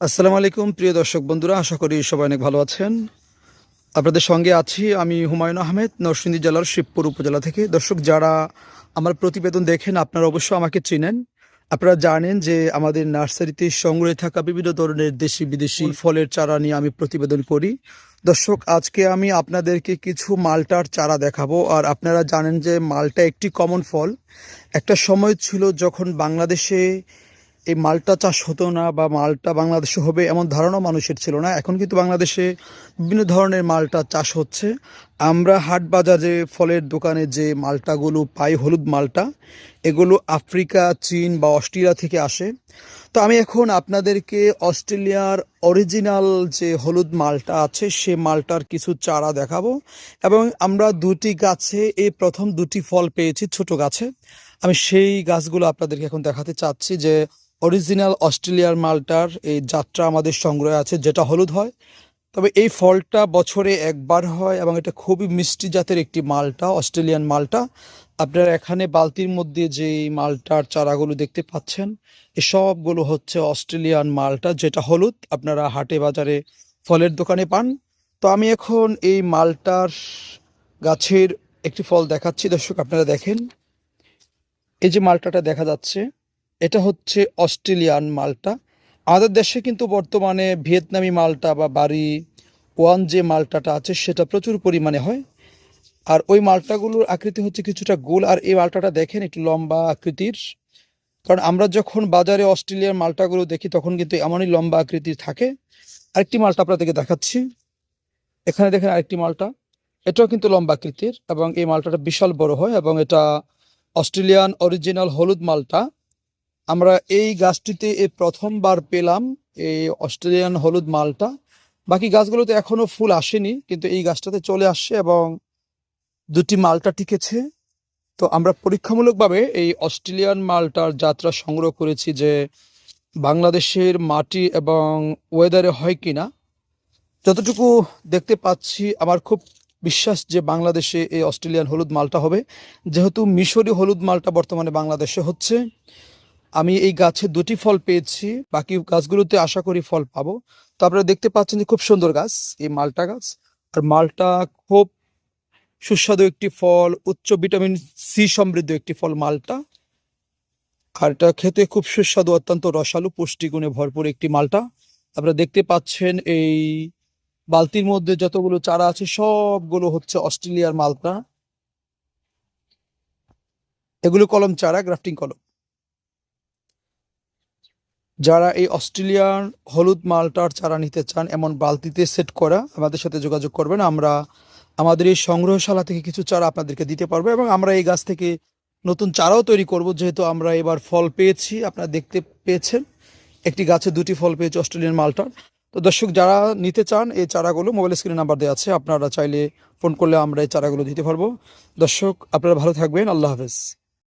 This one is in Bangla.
আসসালামু আলাইকুম প্রিয় দর্শক বন্ধুরা আশা করি সবাই অনেক ভালো আছেন। আপনাদের সঙ্গে আছি আমি হুমায়ুন আহমেদ নরসিংদী জেলার শিবপুর উপজেলা থেকে। দর্শক যারা আমার প্রতিবেদন দেখেন আপনারা অবশ্যই আমাকে চিনেন। আপনারা জানেন যে আমাদের নার্সারিতে সংগ্রহে থাকা বিভিন্ন ধরনের দেশি বিদেশি ফলের চারা নিয়ে আমি প্রতিবেদন করি। দর্শক আজকে আমি আপনাদেরকে কিছু মালটার চারা দেখাবো। আর আপনারা জানেন যে মালটা একটি কমন ফল। একটা সময় ছিল যখন বাংলাদেশে এই মালটা চাষ হতো না বা মালটা বাংলাদেশে হবে এমন ধারণা মানুষের ছিল না। এখন কিন্তু বাংলাদেশে বিভিন্ন ধরনের মালটা চাষ হচ্ছে। আমরা হাট বাজারে ফলের দোকানে যে মালটাগুলো পাই, হলুদ মালটা, এগুলো আফ্রিকা, চীন বা অস্ট্রেলিয়া থেকে আসে। তো আমি এখন আপনাদেরকে অস্ট্রেলিয়ার অরিজিনাল যে হলুদ মালটা আছে, সে মালটার কিছু চারা দেখাবো এবং আমরা দুটি গাছে, এই প্রথম দুটি ফল পেয়েছি ছোট গাছে। আমি সেই গাছগুলো আপনাদেরকে এখন দেখাতে চাচ্ছি যে অরিজিনাল অস্ট্রেলিয়ার মালটার এই যাত্রা আমাদের সংগ্রহে আছে, যেটা হলুদ হয়। তবে এই ফলটা বছরে একবার হয় এবং এটা খুবই মিষ্টি জাতের একটি মালটা, অস্ট্রেলিয়ান মালটা। আপনারা এখানে বালতির মধ্যে যে মালটার চারাগুলো দেখতে পাচ্ছেন এসবগুলো হচ্ছে অস্ট্রেলিয়ান মালটা, যেটা হলুদ। আপনারা হাটে বাজারে ফলের দোকানে পান। তো আমি এখন এই মালটার গাছের একটি ফল দেখাচ্ছি। দর্শক, আপনারা দেখেন। এই যে মালটাটা দেখা যাচ্ছে, এটা হচ্ছে অস্ট্রেলিয়ান মালটা। আমাদের দেশে কিন্তু বর্তমানে ভিয়েতনামি মালটা বা বাড়ি ওয়ান যে মালটাটা আছে সেটা প্রচুর পরিমাণে হয়। আর ওই মালটাগুলোর আকৃতি হচ্ছে কিছুটা গোল, আর এই মালটাটা দেখেন একটু লম্বা আকৃতির। কারণ আমরা যখন বাজারে অস্ট্রেলিয়ার মালটাগুলো দেখি, তখন কিন্তু এমনই লম্বা আকৃতির থাকে। আরেকটি মালটা আপনাদেরকে দেখাচ্ছি। এখানে দেখেন আরেকটি মালটা। এটাও কিন্তু লম্বা আকৃতির এবং এই মালটাটা বিশাল বড় হয় এবং এটা অস্ট্রেলিয়ান অরিজিনাল হলুদ মালটা। আমরা এই গাছটিতে এই প্রথমবার পেলাম, এই অস্ট্রেলিয়ান হলুদ মালটা। বাকি গাছগুলোতে এখনও ফুল আসেনি, কিন্তু এই গাছটাতে চলে আসছে এবং দুটি মালটা টিকেছে। তো আমরা পরীক্ষামূলকভাবে এই অস্ট্রেলিয়ান মালটার যাত্রা সংগ্রহ করেছি যে বাংলাদেশের মাটি এবং ওয়েদারে হয় কি না যতটুকু দেখতে পাচ্ছি, আমার খুব বিশ্বাস যে বাংলাদেশে এই অস্ট্রেলিয়ান হলুদ মালটা হবে। যেহেতু মিশরি হলুদ মালটা বর্তমানে বাংলাদেশে হচ্ছে আমি এই গাছে দুটি ফল পেয়েছি, বাকি গাছগুলোতে আশা করি ফল পাবো। তো আপনারা দেখতে পাচ্ছেন যে খুব সুন্দর গাছ, এই মালটা গাছ। আর মালটা খুব সুস্বাদু একটি ফল, উচ্চ ভিটামিন সি সমৃদ্ধ একটি ফল মালটা। আর এটা খেতে খুব সুস্বাদু, অত্যন্ত রসালো, পুষ্টিগুণে ভরপুর একটি মালটা। আপনারা দেখতে পাচ্ছেন এই বালতির মধ্যে যতগুলো চারা আছে, সবগুলো হচ্ছে অস্ট্রেলিয়ার মালটা। এগুলো কলম চারা, গ্রাফটিং কলম। যারা এই অস্ট্রেলিয়ান হলুদ মালটার চারা নিতে চান, এমন বালতিতে সেট করা আমাদের সাথে যোগাযোগ করবেন। আমরা আমাদের এই সংগ্রহশালা থেকে কিছু চারা আপনাদেরকে দিতে পারব এবং আমরা এই গাছ থেকে নতুন চারাও তৈরি করব। যেহেতু আমরা এবার ফল পেয়েছি, আপনারা দেখতে পেয়েছেন, একটি গাছে দুটি ফল পেয়েছি অস্ট্রেলিয়ান মালটার। তো দর্শক, যারা নিতে চান এই চারাগুলো, মোবাইল স্ক্রিনে নাম্বার দেওয়া আছে, আপনারা চাইলে ফোন করলে আমরা এই চারাগুলো দিতে পারব। দর্শক, আপনারা ভালো থাকবেন, আল্লাহ হাফেজ।